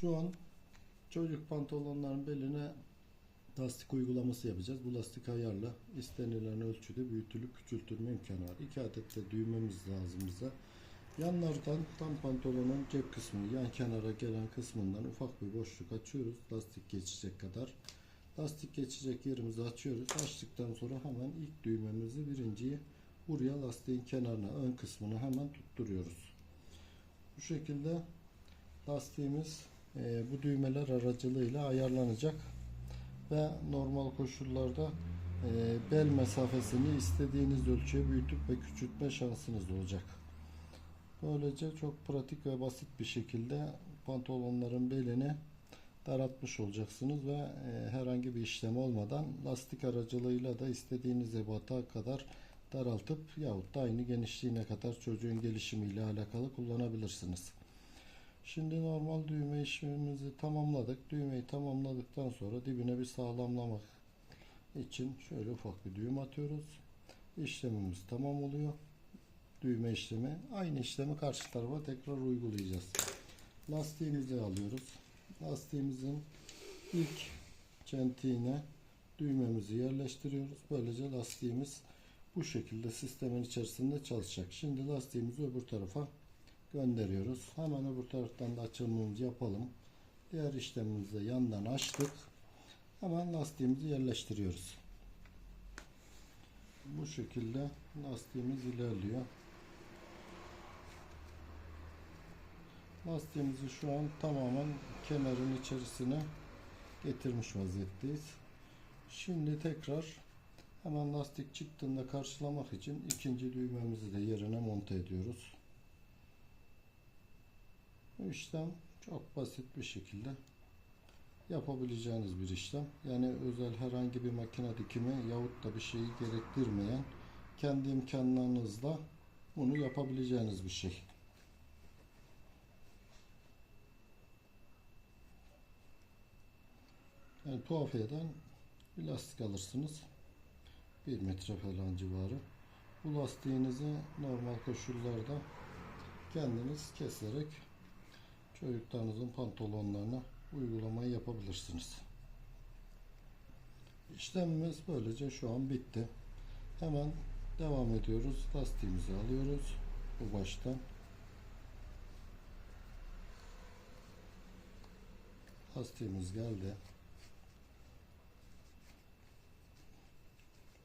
Şu an çocuk pantolonların beline lastik uygulaması yapacağız. Bu lastik ayarla istenilen ölçüde büyütülüp küçültülme imkanı var. İki adet de düğmemiz lazım bize. Yanlardan tam pantolonun cep kısmını yan kenara gelen kısmından ufak bir boşluk açıyoruz. Lastik geçecek kadar. Lastik geçecek yerimizi açıyoruz. Açtıktan sonra hemen ilk düğmemizi birinciyi buraya lastiğin kenarına ön kısmını hemen tutturuyoruz. Bu şekilde lastiğimiz bu düğmeler aracılığıyla ayarlanacak ve normal koşullarda e, bel mesafesini istediğiniz ölçüye büyütüp ve küçültme şansınız olacak. Böylece çok pratik ve basit bir şekilde pantolonların belini daraltmış olacaksınız ve e, herhangi bir işlem olmadan lastik aracılığıyla da istediğiniz ebata kadar daraltıp yahut da aynı genişliğine kadar çocuğun gelişimiyle alakalı kullanabilirsiniz. Şimdi normal düğme işlemimizi tamamladık. Düğmeyi tamamladıktan sonra dibine bir sağlamlamak için şöyle ufak bir düğüm atıyoruz. İşlemimiz tamam oluyor. Düğme işlemi. Aynı işlemi karşı tarafa tekrar uygulayacağız. Lastiğimizi alıyoruz. Lastiğimizin ilk çentiğine düğmemizi yerleştiriyoruz. Böylece lastiğimiz bu şekilde sistemin içerisinde çalışacak. Şimdi lastiğimizi öbür tarafa gönderiyoruz. Hemen öbür taraftan da açılımımızı yapalım. Diğer işlemimizi yandan açtık. Hemen lastiğimizi yerleştiriyoruz. Bu şekilde lastiğimiz ilerliyor. Lastiğimizi şu an tamamen kemerin içerisine getirmiş vaziyetteyiz. Şimdi tekrar hemen lastik çıktığında karşılamak için ikinci düğmemizi de yerine monte ediyoruz. Bu işlem çok basit bir şekilde yapabileceğiniz bir işlem. Yani özel herhangi bir makine dikimi yahut da bir şeyi gerektirmeyen kendi imkanlarınızla bunu yapabileceğiniz bir şey. Yani tuhafiyeden bir lastik alırsınız. 1 metre falan civarı. Bu lastiğinizi normal koşullarda kendiniz keserek çocuklarınızın pantolonlarına uygulamayı yapabilirsiniz. İşlemimiz böylece şu an bitti. Hemen devam ediyoruz. Lastiğimizi alıyoruz. Bu baştan. Lastiğimiz geldi.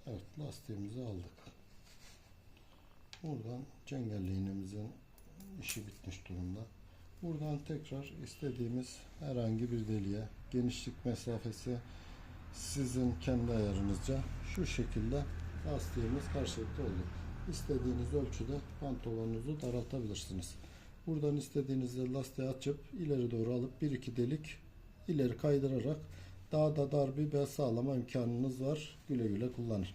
Evet lastiğimizi aldık. Buradan iğnemizin işi bitmiş durumda. Buradan tekrar istediğimiz herhangi bir deliğe genişlik mesafesi sizin kendi ayarınızca şu şekilde lastiğimiz karşılıklı oldu. İstediğiniz ölçüde pantolonunuzu daraltabilirsiniz. Buradan istediğinizde lastiği açıp ileri doğru alıp bir iki delik ileri kaydırarak daha da dar bir bel sağlama imkanınız var. Güle güle kullanın.